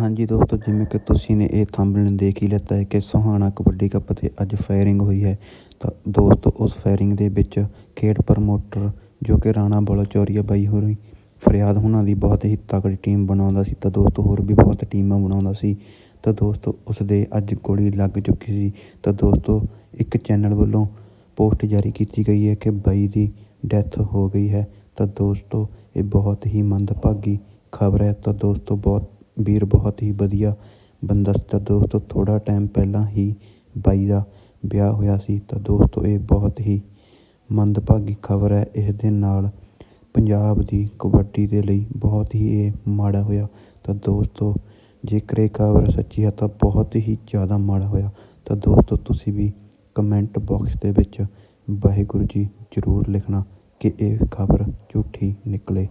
ਹਾਂਜੀ ਦੋਸਤੋ, ਜਿਵੇਂ ਕਿ ਤੁਸੀਂ ਨੇ ਇਹ ਥੰਬਨੇਲ ਦੇਖ ਹੀ ਲਿੱਤਾ ਹੈ ਕਿ ਸੁਹਾਣਾ ਕਬੱਡੀ ਕੱਪ 'ਤੇ ਅੱਜ ਫਾਇਰਿੰਗ ਹੋਈ ਹੈ। ਤਾਂ ਦੋਸਤੋ, ਉਸ ਫਾਇਰਿੰਗ ਦੇ ਵਿੱਚ ਖੇਡ ਪ੍ਰਮੋਟਰ ਜੋ ਕਿ ਰਾਣਾ ਬਲੋਚੌਰੀਆ ਬਾਈ ਹੋਰੀ ਫਰਿਆਦ ਉਹਨਾਂ ਦੀ ਬਹੁਤ ਹੀ ਤਕੜੀ ਟੀਮ ਬਣਾਉਂਦਾ ਸੀ। ਤਾਂ ਦੋਸਤੋ, ਹੋਰ ਵੀ ਬਹੁਤ ਟੀਮਾਂ ਬਣਾਉਂਦਾ ਸੀ। ਤਾਂ ਦੋਸਤੋ ਉਸ ਦੇ ਅੱਜ ਗੋਲੀ ਲੱਗ ਚੁੱਕੀ ਸੀ। ਤਾਂ ਦੋਸਤੋ, ਇੱਕ ਚੈਨਲ ਵੱਲੋਂ ਪੋਸਟ ਜਾਰੀ ਕੀਤੀ ਗਈ ਹੈ ਕਿ ਬਾਈ ਦੀ ਡੈਥ ਹੋ ਗਈ ਹੈ। ਤਾਂ ਦੋਸਤੋ, ਇਹ ਬਹੁਤ ਹੀ ਮੰਦਭਾਗੀ ਖਬਰ ਹੈ। ਤਾਂ ਦੋਸਤੋ, ਬਹੁਤ ਵੀਰ ਬਹੁਤ ਹੀ ਵਧੀਆ ਬੰਦਾ ਸੀ। ਤਾਂ ਦੋਸਤੋ, ਥੋੜ੍ਹਾ ਟਾਈਮ ਪਹਿਲਾਂ ਹੀ ਬਾਈ ਦਾ ਵਿਆਹ ਹੋਇਆ ਸੀ। ਤਾਂ ਦੋਸਤੋ, ਇਹ ਬਹੁਤ ਹੀ ਮੰਦਭਾਗੀ ਖਬਰ ਹੈ। ਇਸ ਦੇ ਨਾਲ ਪੰਜਾਬ ਦੀ ਕਬੱਡੀ ਦੇ ਲਈ ਬਹੁਤ ਹੀ ਇਹ ਮਾੜਾ ਹੋਇਆ। ਤਾਂ ਦੋਸਤੋ, ਜੇਕਰ ਇਹ ਖਬਰ ਸੱਚੀ ਹੈ ਤਾਂ ਬਹੁਤ ਹੀ ਜ਼ਿਆਦਾ ਮਾੜਾ ਹੋਇਆ। ਤਾਂ ਦੋਸਤੋ, ਤੁਸੀਂ ਵੀ ਕਮੈਂਟ ਬਾਕਸ ਦੇ ਵਿੱਚ ਵਾਹਿਗੁਰੂ ਜੀ ਜ਼ਰੂਰ ਲਿਖਣਾ ਕਿ ਇਹ ਖਬਰ ਝੂਠੀ ਨਿਕਲੇ।